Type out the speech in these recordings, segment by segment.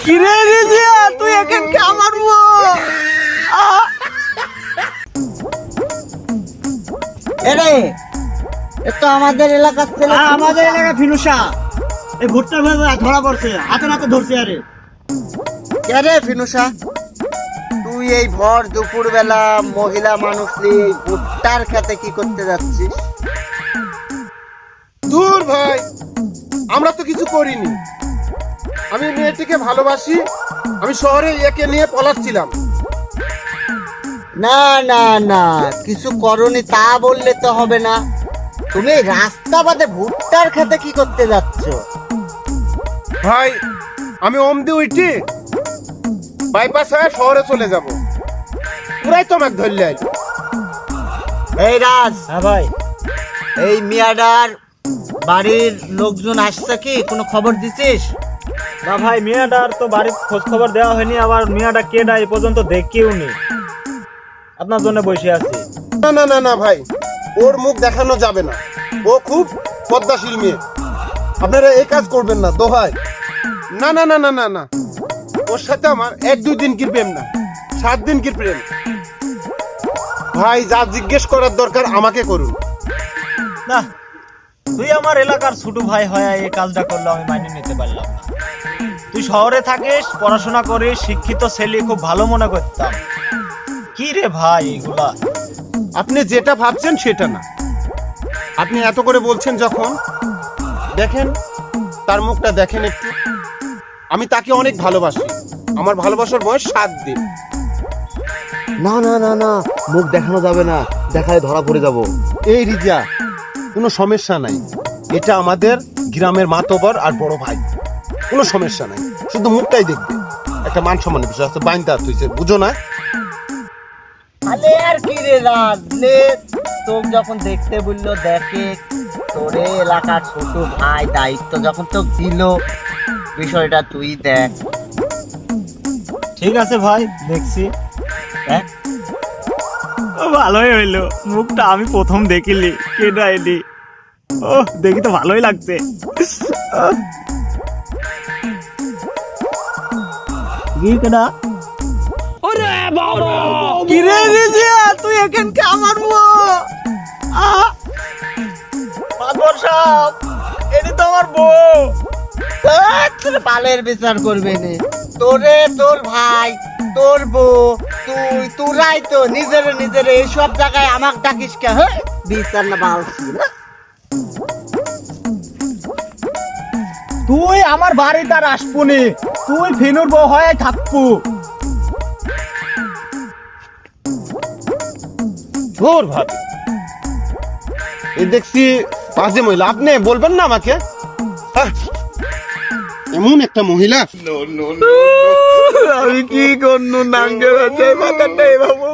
কিরে রিজিয়া তুই এখন আমার এরে এ তো আমাদের এলাকার ছেলে আমাদের এলাকা ফিনুসা এই ভুট্টার ভাবে ধরা পড়ছে হাতে নাতে ধরছে আরে। কে ফিনুসা তুই এই ভর দুপুর বেলা মহিলা মানুষ নিয়ে ভুট্টার খেতে কি করতে যাচ্ছিস? দূর ভাই আমরা তো কিছু করিনি। আমি মেয়েটিকে ভালোবাসি আমি শহরে একে নিয়ে পলাচ্ছিলাম না না না কিছু করনি তা বললে তো হবে না। তুমি এই রাস্তা বাদে ভুট্টার খেতে কি করতে যাচ্ছ? ভাই আমি অমদি উইটি। বাইপাস হয়ে শহরে চলে যাব। পুরাই তো আমাকে ধরলে। এই রাজ হ্যাঁ ভাই। এই মিয়াডার বাড়ির লোকজন আসছে কি? কোনো খবর দিছিস? না ভাই মিয়াটার তো বাড়ির খোঁজ খবর দেওয়া হয়নি আবার মিয়াটা কেডা এই পর্যন্ত দেখিও নি। আপনার জন্য বসে আছি। না না না না ভাই ওর মুখ দেখানো যাবে না। ও খুব পদ্মাশীল মেয়ে। আপনারা এই কাজ করবেন না দোহাই। না না না না না না। ওর সাথে আমার এক দুই দিন কি প্রেম না সাত দিন কি প্রেম। ভাই যা জিজ্ঞেস করার দরকার আমাকে করুন। না তুই আমার এলাকার ছোট ভাই হয় এই কাজটা করল আমি মাইনে নিতে পারলাম না। শহরে থাকিস পড়াশোনা করিস শিক্ষিত ছেলে খুব ভালো মনে করতাম। কি রে ভাই এগুলা? আপনি যেটা ভাবছেন সেটা না। আপনি এত করে বলছেন যখন দেখেন তার মুখটা দেখেন একটু। আমি তাকে অনেক ভালোবাসি। আমার ভালোবাসার বয়স সাত দিন। না না না না মুখ দেখানো যাবে না। দেখায় ধরা পড়ে যাব। এই রিজা কোনো সমস্যা নাই। এটা আমাদের গ্রামের মাতবর আর বড় ভাই। কোনো সমস্যা নাই। শুধু মুখটাই দেখবে একটা মান সম্মানের বিষয় আছে বাইন্দা তুইছে বুঝো না? আলে আর কি রে রাজ লে তোক যখন দেখতে বলল দেখে তোরে এলাকার ছোট ভাই দায়িত্ব যখন তোকে দিল বিষয়টা তুই দেখ। ঠিক আছে ভাই দেখছি। দেখ। ভালোই হইল। মুখটা আমি প্রথম দেখিলি কেডা এলি ও দেখি তো ভালোই লাগছে। কি কেডা কিরে রিজিয়া তুই এখানকে আমার মাদবর সাহেব এটি তো আমার বউ। তোর বালের বিচার করবে নে। তোরে তোর ভাই তোর বউ তুই তোরাই তো নিজের নিজের এইসব জায়গায় আমাক ডাকিস কে হ্যাঁ? বিচার না বাল না? তুই আমার বাড়িতে আর আসবুনি তুই ফিনুর বউ হয়ে থাকব। ধর ভাবি এই দেখছি বাজে মহিলা। আপনি বলবেন না আমাকে? এমন একটা মহিলা। আমি কি করনু? নাঙ্গে বাচ্চার মাথাটা এভাবে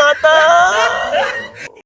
মাথা